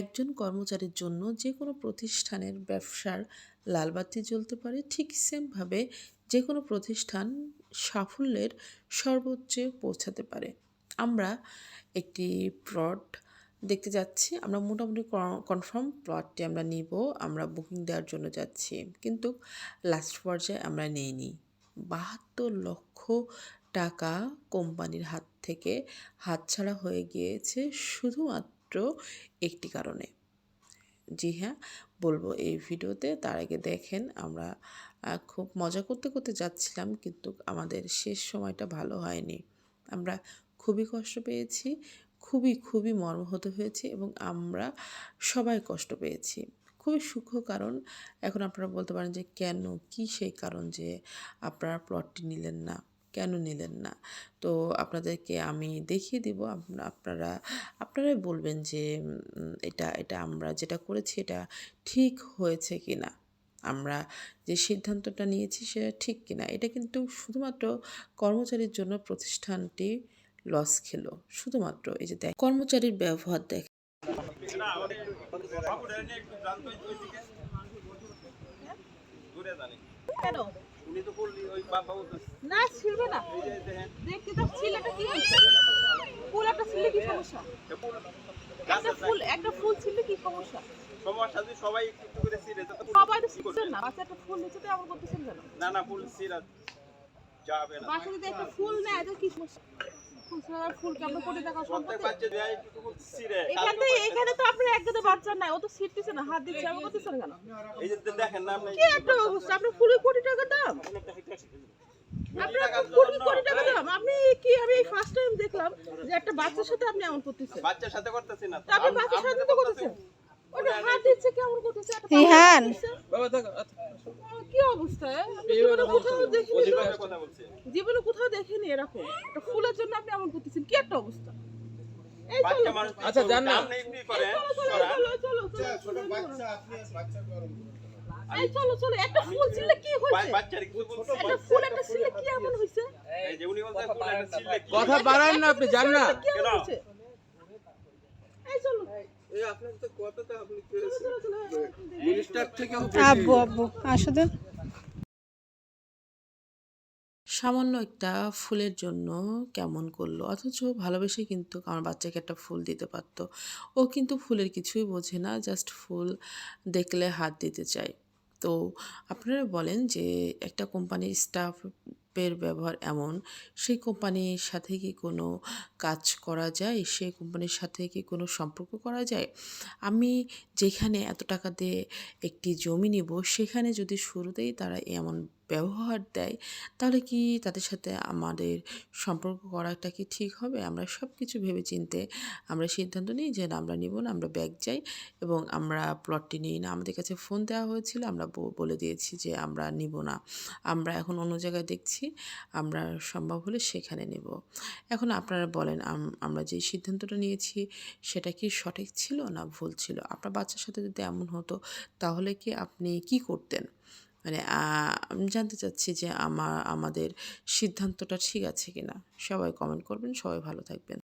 একজন কর্মচারীর জন্য যে কোনো প্রতিষ্ঠানের ব্যবসার লালবাতি জ্বলতে পারে, ঠিক সেমভাবে যে কোনো প্রতিষ্ঠান সাফল্যের সর্বোচ্চে পৌঁছাতে পারে। আমরা একটি প্লট দেখতে যাচ্ছি। আমরা মোটামুটি কনফার্ম প্লটটি আমরা নিব, আমরা বুকিং দেওয়ার জন্য যাচ্ছি। কিন্তু লাস্ট পর্যায়ে আমরা নিইনি। বাহাত্তর লক্ষ টাকা কোম্পানির হাত থেকে হাতছাড়া হয়ে গিয়েছে। শুধুমাত্র একটি কারণে। জি হ্যাঁ বলব এই ভিডিওতে তার আগে দেখেন আমরা খুব মজা করতে করতে যাচ্ছিলাম কিন্তু আমাদের শেষ সময়টা ভালো হয়নি। আমরা খুবই কষ্ট পেয়েছি, খুবই খুবই মর্মাহত হয়েছি এবং আমরা সবাই কষ্ট পেয়েছি। খুবই সূক্ষ্ম কারণ, এখন আপনারা বলতে পারেন যে কেন, কি সেই কারণ যে আপনারা প্লটটি নিলেন না। কেন নিলেন না? তো আপনাদেরকে আমি দেখিয়ে দিব। আপনারা আপনারাই বলবেন যে এটা এটা আমরা যেটা করেছি এটা ঠিক হয়েছে কি না আমরা যে সিদ্ধান্তটা নিয়েছি সেটা ঠিক কিনা? এটা কিন্তু শুধুমাত্র কর্মচারীর জন্য প্রতিষ্ঠানটি লস খেলো। শুধুমাত্র এই যে দেখ কর্মচারীর ব্যবহার দেখ। কেন? উনি তো বললি ওই বাবা না ছিলবে না। দেখতে তো ছিলাটা কি হয়েছে? ফুল একটা ছিলে কি সমস্যা? একটা ফুল একটা ফুল ছিলে কি সমস্যা? সমস্যা যদি সবাই একটু করে ছিঁড়ে তো সবাই তো না। বাচ্চা একটা ফুল নিচে তো এমন করতেছেন কেন না না ফুল ছিঁড়া যাবে না। বাচ্চা যদি একটা ফুল নেয় তো কি সমস্যা? ফুল ছাড়া ফুল কেমন করে দেখা প্রত্যেক বাচ্চা দেয় একটু একটু এখানে এখানে তো নাই ও তো ছিটতেছে না হাত দিচ্ছে এমন করতেছেন কেন এই যে দেখেন না আপনি কি একটা অবস্থা? আপনার ফুলের কোটি টাকা দাম? আপনার কোটি কোটি টাকা দাম? আপনি কি আমি ফার্স্ট টাইম দেখলাম যে একটা বাচ্চার সাথে আপনি এমন করতেছেন। বাচ্চার সাথে করতেছি না আপনি বাচ্চার সাথে তো তো করতেছেন। ওটা হাত দিচ্ছে কেমন করতেছে? একটা পাগল বাবা দেখো কি অবস্থা? জীবনে কোথাও দেখিনি। জীবনে কোথাও এরকম। একটা ফুলের জন্য আপনি এমন করতেছেন কি একটা অবস্থা এই চলো বাচ্চা মানুষ আচ্ছা জান না আপনি এমনি করেন চলো চলো চলো চলো চলো এই চলো চলো একটা ফুল ছিলে কি হয়েছে? বাচ্চার কিছু বলছে একটা ফুল একটা ছিলে কি এমন হয়েছে? এই যে উনি বলছে ফুল একটা ছিঁড়লে কি? কথা বাড়ান না আপনি জান না। এই চলো। এই আপনার তো কথা তো আপনি মিনিস্টার থেকে আব্বু আব্বু আসো তো সামান্য একটা ফুলের জন্য কেমন করল? অথচ ভালোবেসে কিন্তু আমার বাচ্চাকে একটা ফুল দিতে পারতো। ও কিন্তু ফুলের কিছুই বোঝে না জাস্ট ফুল দেখলে হাত দিতে চায়। তো আপনারা বলেন যে একটা কোম্পানির স্টাফের ব্যবহার এমন, সেই কোম্পানির সাথে কি কোনো কাজ করা যায়? সেই কোম্পানির সাথে কি কোনো সম্পর্ক করা যায়? আমি যেখানে এত টাকা দিয়ে একটি জমি নিব, সেখানে যদি শুরুতেই তারা এমন ব্যবহার দেয়, তাহলে কি তাদের সাথে আমাদের সম্পর্ক করাটা কি ঠিক হবে? আমরা সব কিছু ভেবে চিনতে আমরা সিদ্ধান্ত নিই যে আমরা নিব না, আমরা ব্যাগ যাই এবং আমরা প্লটটি নিই না। আমাদের কাছে ফোন দেওয়া হয়েছিল, আমরা বলে দিয়েছি যে আমরা নিব না। আমরা এখন অন্য জায়গায় দেখছি, আমরা সম্ভব হলে সেখানে নেব। এখন আপনারা বলেন, আম- আমরা যে সিদ্ধান্তটা নিয়েছি, সেটা কি সঠিক ছিল না ভুল ছিল? আপনার বাচ্চার সাথে যদি এমন হতো, তাহলে কি আপনি কি করতেন? মানে আমি জানতে চাচ্ছি যে আমার, আমাদের সিদ্ধান্তটা ঠিক আছে কিনা? সবাই কমেন্ট করবেন, সবাই ভালো থাকবেন।